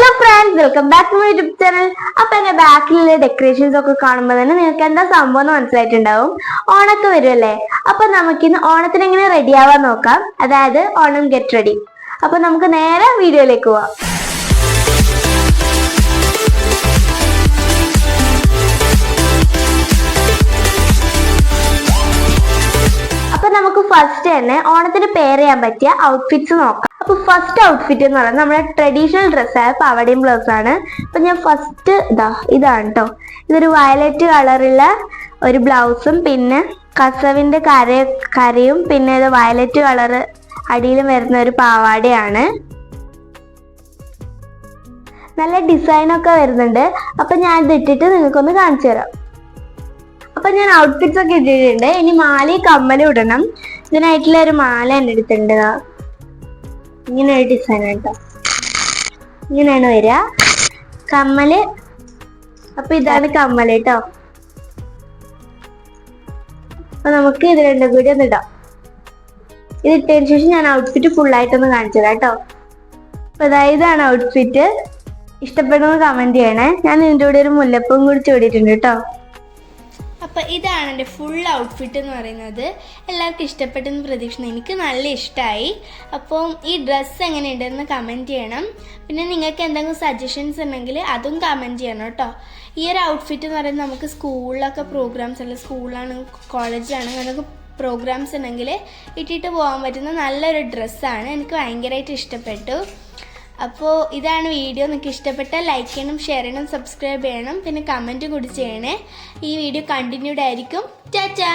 Hello friends welcome back to my YouTube channel അപ്പൊ എന്റെ ബാക്കിലുള്ള ഡെക്കറേഷൻസ് ഒക്കെ കാണുമ്പോൾ തന്നെ നിങ്ങൾക്ക് എന്താ സംഭവം എന്ന് മനസ്സിലായിട്ടുണ്ടാവും? ഓണൊക്കെ വരുമല്ലേ അപ്പൊ നമുക്കിന്ന് ഓണത്തിന് എങ്ങനെ റെഡി ആവാൻ നോക്കാം? അതായത് ഓണം ഗെറ്റ് റെഡി അപ്പൊ നമുക്ക് നേരെ വീഡിയോയിലേക്ക് പോവാം. അപ്പൊ നമുക്ക് ഫസ്റ്റ് തന്നെ ഓണത്തിന് പേര് ചെയ്യാൻ പറ്റിയ ഔട്ട്ഫിറ്റ്സ് നോക്കാം. അപ്പൊ ഫസ്റ്റ് ഔട്ട്ഫിറ്റ് എന്ന് പറയുന്നത് നമ്മുടെ ട്രഡീഷണൽ ഡ്രസ്സായ പവടിയും ബ്ലൗസ് ആണ്. അപ്പൊ ഞാൻ ഫസ്റ്റ് ഇതാ ഇതാണ് കേട്ടോ ഇതൊരു വയലറ്റ് കളറുള്ള ഒരു ബ്ലൗസും പിന്നെ കസവിന്റെ കര കരയും പിന്നെ ഇത് വയലറ്റ് കളറ് അടിയിലും വരുന്ന ഒരു പാവാടയാണ്. നല്ല ഡിസൈനൊക്കെ വരുന്നുണ്ട്. അപ്പൊ ഞാൻ ഇത് ഇട്ടിട്ട് നിങ്ങൾക്കൊന്ന് കാണിച്ചു തരാം. അപ്പൊ ഞാൻ ഔട്ട്ഫിറ്റ്സ് ഒക്കെ ഇട്ടിട്ടുണ്ട്. ഇനി മാലയും കമ്മലും ഇടണം. ഇതിനായിട്ടുള്ള ഒരു മാല എന്റെ അടുത്തുണ്ട്. ഇങ്ങനെ ഒരു ഡിസൈൻ കേട്ടോ ഇങ്ങനെയാണ് വരിക. കമ്മൽ. അപ്പൊ ഇതാണ് കമ്മൽ കേട്ടോ അപ്പൊ നമുക്ക് ഇത് രണ്ടും കൂടി ഒന്ന് ഇടാം. ഇത് ഇട്ടതിന് ശേഷം ഞാൻ ഔട്ട്ഫിറ്റ് ഫുൾ ആയിട്ടൊന്ന് കാണിച്ചു കേട്ടോ അപ്പൊ ഇതാണ് ഔട്ട്ഫിറ്റ് ഇഷ്ടപ്പെടുന്ന കമന്റ് ചെയ്യണേ. ഞാൻ ഇതിന്റെ കൂടെ ഒരു മുല്ലപ്പൂവും കൂടി ചൂടിയിട്ടുണ്ട് കേട്ടോ അപ്പോൾ ഇതാണ് എന്റെ ഫുൾ ഔട്ട്ഫിറ്റ് എന്ന് പറയുന്നത്. എല്ലാവർക്കും ഇഷ്ടപ്പെട്ടെന്ന് പ്രതീക്ഷിക്കുന്നു. എനിക്ക് നല്ല ഇഷ്ടമായി അപ്പോൾ ഈ ഡ്രസ്സ് എങ്ങനെയുണ്ടെന്ന് കമന്റ് ചെയ്യണം. പിന്നെ നിങ്ങൾക്ക് എന്തെങ്കിലും സജഷൻസ് ഉണ്ടെങ്കിൽ അതും കമന്റ് ചെയ്യണം കേട്ടോ. ഈ ഒരു ഔട്ട്ഫിറ്റ് എന്ന് പറയുന്നത് നമുക്ക് സ്കൂളിലൊക്കെ പ്രോഗ്രാംസ് അല്ല? സ്കൂളിലാണ് കോളേജിലാണ് നമുക്ക് പ്രോഗ്രാംസ് ഉണ്ടെങ്കിൽ ഇട്ടിട്ട് പോകാൻ പറ്റുന്ന നല്ലൊരു ഡ്രസ്സാണ് എനിക്ക് ഭയങ്കരമായിട്ട് ഇഷ്ടപ്പെട്ടു. അപ്പോൾ ഇതാണ് വീഡിയോ. നിങ്ങൾക്ക് ഇഷ്ടപ്പെട്ടാൽ ലൈക്ക് ചെയ്യണം ഷെയർ ചെയ്യണം സബ്സ്ക്രൈബ് ചെയ്യണം പിന്നെ കമന്റ് കൂടി ചെയ്യണേ. ഈ വീഡിയോ കണ്ടിന്യൂഡ് ആയിരിക്കും. ചാച്ചാ